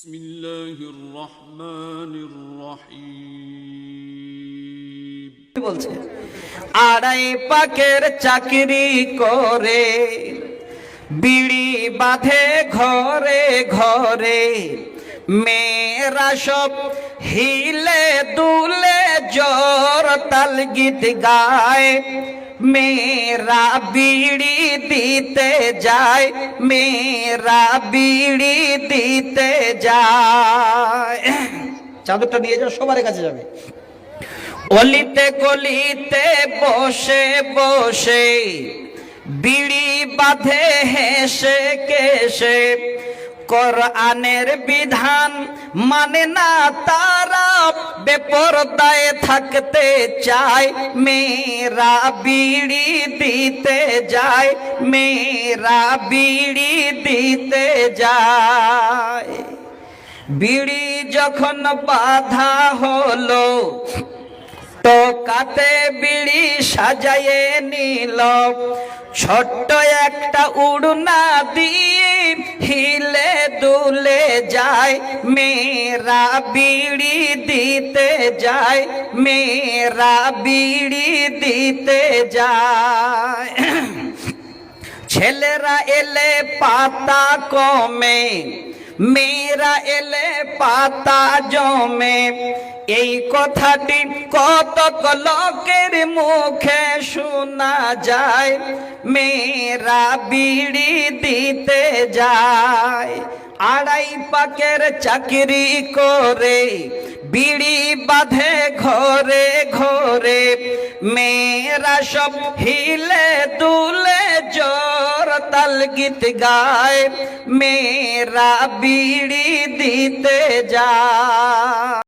بسم الله الرحمن الرحيم বলছে আড়াই পাকের চাকরি করে বিড়ি বাঁধে ঘরে ঘরে মেয়েরা সব হিলে দুলে জোর তাল গীত গায়। মেয়েরা বিড়ি দিতে যায় মেয়েরা বিড়ি দিতে যায়। চাদরটা নিয়ে যাও সবার কাছে যাবে। অলিতে গলিতে বসে বসে বিড়ি বাঁধে হেসে কেসে। কোরআনের বিধান মানে না তারা বেপরদায় থাকতে চায়, মেয়েরা বিড়ি দিতে যায়, মেয়েরা বিড়ি দিতে যায়। বিড়ি যখন বাধা হলো, তো কাতে বিড়ি সাজায়ে নিল, ছোট্ট একটা উড়না দিয়ে যায়, মেয়েরা বিড়ি দিতে যায়, মেয়েরা বিড়ি দিতে যায়। ছেলেরা এলে পাতা কমে, মেয়েরা এলে পাতা জমে। এই কথাটি কত লোকের মুখে শোনা যায় মেয়েরা বিড়ি দিতে যায়। আড়াই পাকের চাকরি করে, বিড়ি বাঁধে ঘরে ঘরে। মেয়েরা সব হিলে দুলে জোর তাল গীত গায়। মেয়েরা বিড়ি দিতে যায়।